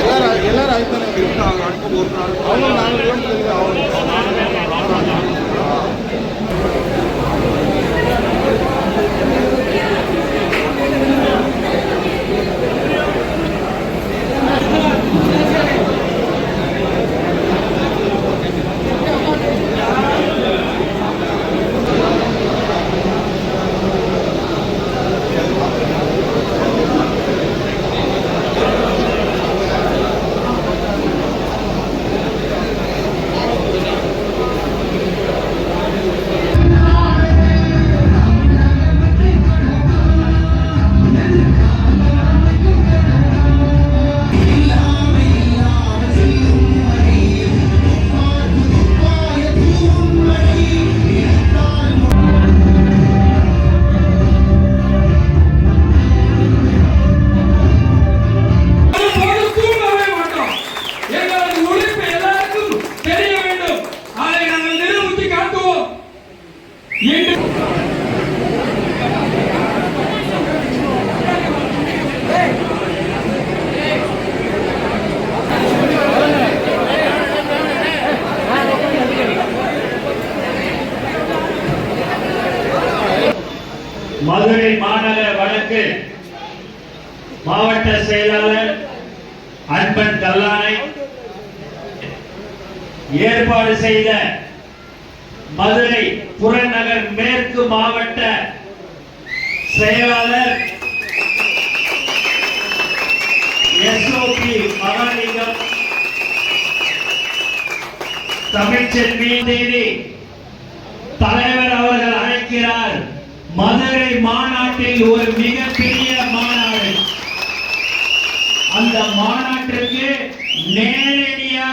எல்லாரும் எல்லாரும் அதுதானே இருக்காங்க அடுத்து ஒரு நாள் அவங்க நாலு கிலோமீட்டர் அவங்க மதுரை மாநகர வழக்கு மாவட்ட செயலாளர் அன்பன் தல்லானை ஏற்பாடு செய்த மதுரை புறநகர் மேற்கு மாவட்ட செயலாளர் எஸ்ஓபி மகாலிங்கம் தமிழ்ச்செல்வி தேவி தலைவர் அவர்கள் அழைக்கிறார். மதுரை மாநாட்டில் ஒரு மிகப்பெரிய மாநாடு. அந்த மாநாட்டிற்கு நேரடியாக